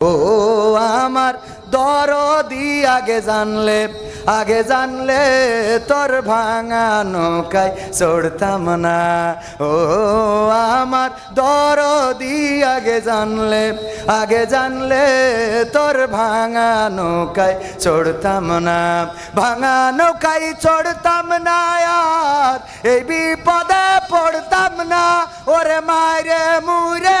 ও আমার দরদি আগে জানলে আগে জানলে তোর ভাঙা নৌকায় চড়তাম না। ও, আমার দরদি আগে জানলে আগে জানলে তোর ভাঙা নৌকায় চড়তাম না। ভাঙা নৌকায় চড়তাম না আর, এই বিপদে পড়তাম না। ওরে মায়েরে মুরে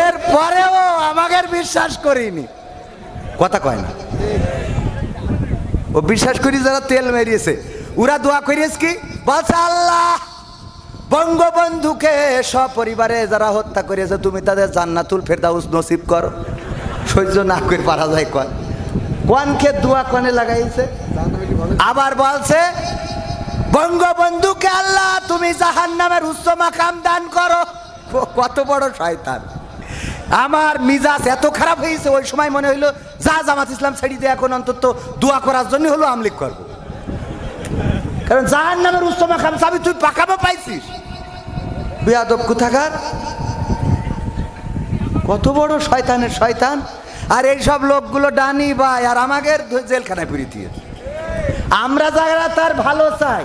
এর পরেও আমাকে বিশ্বাস করিনি। কথা কয় না। ও বিশ্বাস করি যারা তেল মেরিয়েছে, ওরা দোয়া করিয়েছে কি? বলছে, আল্লাহ, বঙ্গবন্ধুকে সপরিবারে যারা হত্যা করেছে, তুমি তাদের জান্নাতুল ফেরদাউস নসিব করো। সহ্য না করে পারা যায় কন কোনকে দোয়া কনে লাগাইছে? আবার বলছে, বঙ্গবন্ধুকে আল্লাহ, তুমি জাহান নামের উচ্চ মাকাম দান করো। কত বড় শয়তান। আমার মিজাজ এত খারাপ হয়েছে, ওই সময় মনে হইল, যা জামাত ইসলাম ছেড়ে দিয়ে এখন অন্তত, দোয়া করার জন্য হলো আমলিক করব। কারণ জাহান নামের উচ্চ মাকাম চাবি তুই পাকামো পাইছিস। বেয়াদব কোথাকার? কত বড় শয়তানের শয়তান। আর এই সব লোকগুলো ডানি ভাই, আর আমাদের জেলখানায় পুরি দিয়ে আমরা যারা তার ভালো চাই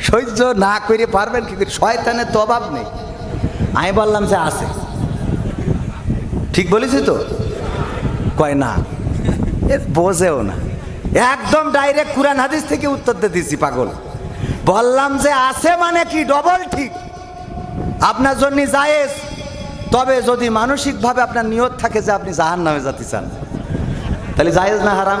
সহ্য না করে পারবেন কি করে? শয়তানের তো অভাব নেই। আমি বললাম যে আছে। ঠিক বলেছি তো? কয় না বোঝেও না। একদম ডাইরেক্ট কুরআন হাদিস থেকে উত্তর দিয়ে দিছি পাগল। বললাম যে আছে মানে কি? ডবল ঠিক। আপনার জন্য জায়েজ। তবে যদি মানসিকভাবে আপনার নিয়ত থাকে যে আপনি জাহান নামে যেতে চান, তাহলে জায়েজ না হারাম?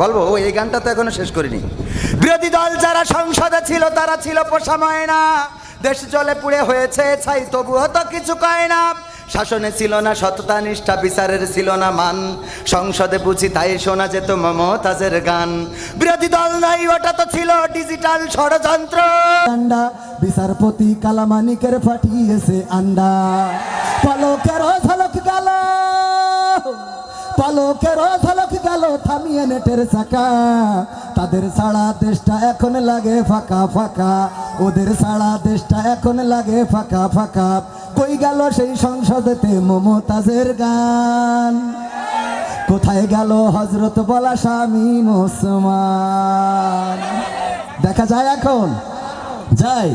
বলব, ও, এই গানটা তো এখনও শেষ করিনি। বিরোধী দল যারা সংসদে ছিল, তারা ছিল পোষা ময়না। দেশ জলে পুড়ে হয়েছে ছাই, তবুও তো কিছু কয় না। শাসনে ছিল না সততা, নিষ্ঠা, বিচারের ছিল না মান। সংসদে বুঝি তাই শোনা যেত মমতাজের গান। বিরোধী দল নাই, ওটা তো ছিল ডিজিটাল ষড়যন্ত্র। বিচারপতি কালামানিকের ফাটিয়েছে আন্ডা। পলকের পলকের ঝলক গেল? থামিয়ে নেটের চাকা। তাদের সারা দেশটা এখন লাগে ফাঁকা ফাঁকা। ওদের সারা দেশটা এখন লাগে ফাঁকা ফাঁকা। কই গেল সেই সংসদেতে মমতাজের গান? কোথায় গেল হজরত বলা স্বামী মুসলমান? দেখা যায় এখন? যাই।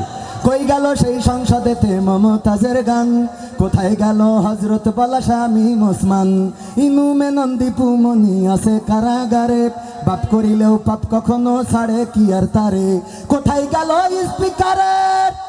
কই গেল সেই সংসদেতে মমতাজের গান? কোথায় গেল হজরত স্বামী মুসমান? ইনুমে নন্দীপু মনি আছে কারাগারে। বাপ করিলেও পাপ কখনো ছাড়ে, কি আর তারে? কোথায় গেল স্পিকারের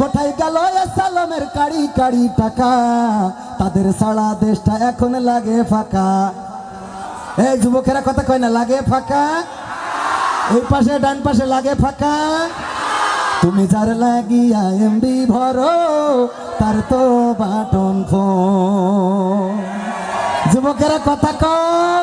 কোথায় গেল সালামের কাড়ি কাড়ি টাকা? তাদের সারা দেশটা এখন লাগে ফাঁকা। এই যুবকেরা কথা কয় না, লাগে ফাঁকা? এই পাশে, ডান পাশে লাগে ফাঁকা? তুমি যার লাগিয়া এমবি ভরো, তার তো বাটন ফোন যুবকেরা কথা কও।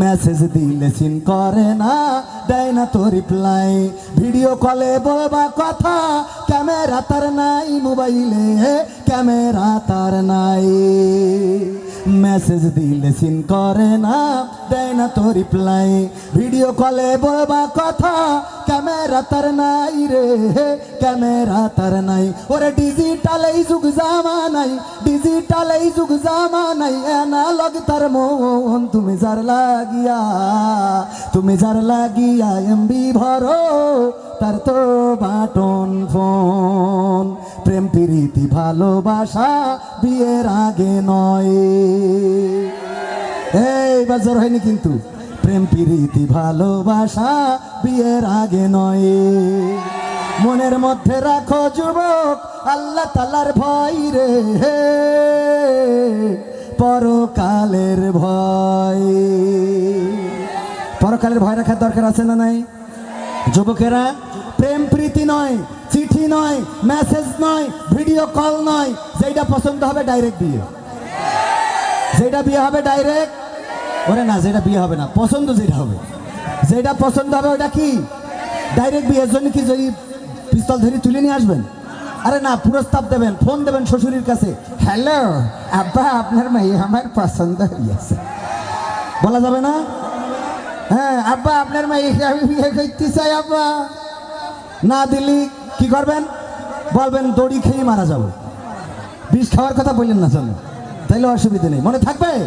মেসেজ দিলে সিন করে না, দেয় না তো রিপ্লাই ভিডিও কলে বলবা কথা, ক্যামেরা তার নাই, মোবাইলে ক্যামেরা তার নাই। মেসেজ দিলে সিন করে না, দেয় না তো রিপ্লাই ভিডিও কলে বলবা কথা ক্যামেরা তার নাই রে ক্যামেরা তার নাই। ওরে ডিজিটাল এই যুগ জামা নাই ডিজিটাল এই যুগ জামা নাই অ্যানালগ তার মন তুমি যার লাগিয়া, তুমি যার লাগিয়া এমবি ভরো, তার তো বাটন ফোন। প্রেম, প্রীতি, ভালোবাসা বিয়ের আগে নয়। এই বাজার হয়নি কিন্তু। প্রেম, প্রীতি, ভালোবাসা বিয়ের আগে নয়। মনের মধ্যে রাখো যুবক, আল্লাহ তালার ভয় রে। পরকালের ভয়। পরকালের ভয় রাখার দরকার আছে না নাই? যুবকেরা প্রেম প্রীতি নয়, চিঠি নয় মেসেজ নয় ভিডিও কল নয় যেটা পছন্দ হবে ডাইরেক্ট বিয়ে যেটা বিয়ে হবে ডাইরেক্ট ওরে না যেটা বিয়ে হবে না, পছন্দ যেটা হবে। যেটা পছন্দ হবে ওটা কি? ডাইরেক্ট বিয়ের জন্য কি যদি পিস্তল ধরে তুলে নিয়ে আসবেন? আরে না, প্রস্তাব দেবেন, ফোন দেবেন শ্বশুরের কাছে। হ্যালো, আব্বা, আপনার মেয়ে আমার পছন্দ হইয়াছে। বলা যাবে না? হ্যাঁ আব্বা, আপনার মেয়েকে আমি বিয়ে করতে চাই, আব্বা। না দিল্লি, কি করবেন? বলবেন, দড়ি খেয়ে মারা যাব। বিষ খাওয়ার কথা বললেন না জানো তাইলে অসুবিধা নেই। মনে থাকবে?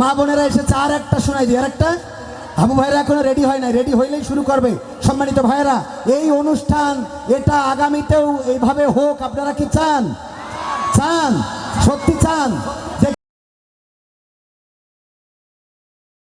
মা বোনেরা এসেছে আর একটা শোনাই দিই আর একটা আবু ভাইরা এখনও রেডি হয় না রেডি হইলেই শুরু করবে। সম্মানিত ভাইরা এই অনুষ্ঠান, এটা আগামীতেও এইভাবে হোক, আপনারা কি চান? চান, সত্যি